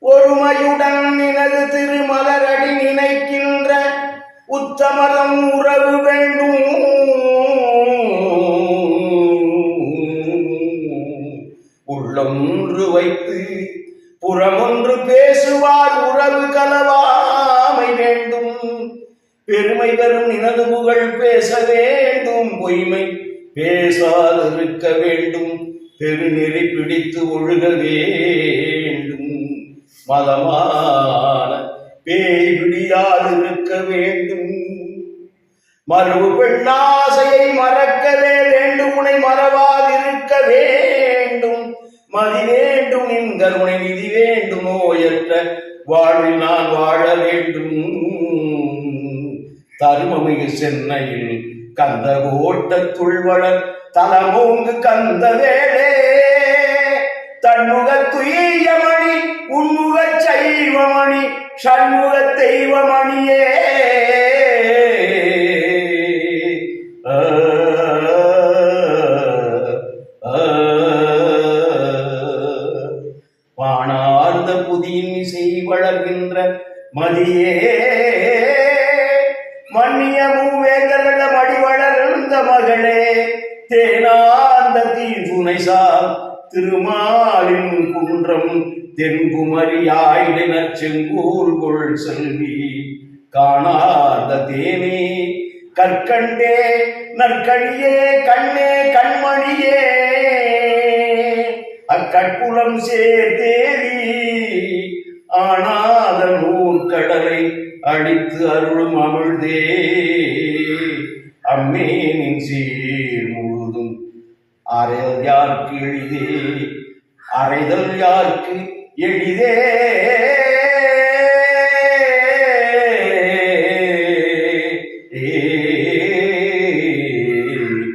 ஒருமையுடன் நினது திருமலரடி நினைக்கின்ற உத்தமதம் உறவு வேண்டும். உள்ளொன்று வைத்து புறமொன்று பேசுவார் உறவு கலவாமை வேண்டும். பெருமை பெறும் நினது புகழ் பேச வேண்டும். பொய்மை பேசாதிருக்க வேண்டும். பெருநெறி பிடித்து ஒழுகவே மதமான பேய் பிடியாதிருக்க வேண்டும். மறுவு பெண்ணாசையை மறக்கவே வேண்டும். உனை மறவாதிருக்க வேண்டும். மதி வேண்டும். நின் கருணை நிதி வேண்டும். நோயற்ற வாழ்வில் நான் வாழ வேண்டும். தருமமிகு சென்னையில் கந்த கோட்டத்துள் வளர் தலமோங்கு கந்த வேளே தன்முக துயமணி உன்முக சண்முக தெய்வமணியே. ஆ, வானார்ந்த புதியின் இசை வளர்கின்ற மதியே. மன்னிய மூவேந்தர்கள மடி வளர்ந்த மகளே. தேனார்ந்த தீசுனை சார் திருமாலின் குழு தென்குமரியாயின செங்கூர் கொள் செல்வி. காணாத தேனே கற்கண்டே நற்கழியே கண்ணே கண்மணியே. அக்கட்புலம் சேர்தேவி ஆனாத நூற்கடலை அடித்து அருளும் அமிழ்தே. அம்மேனின் சீர் முழுதும் அறைதல் கிழிதே. அறைதல் யாருக்கு எளிதே?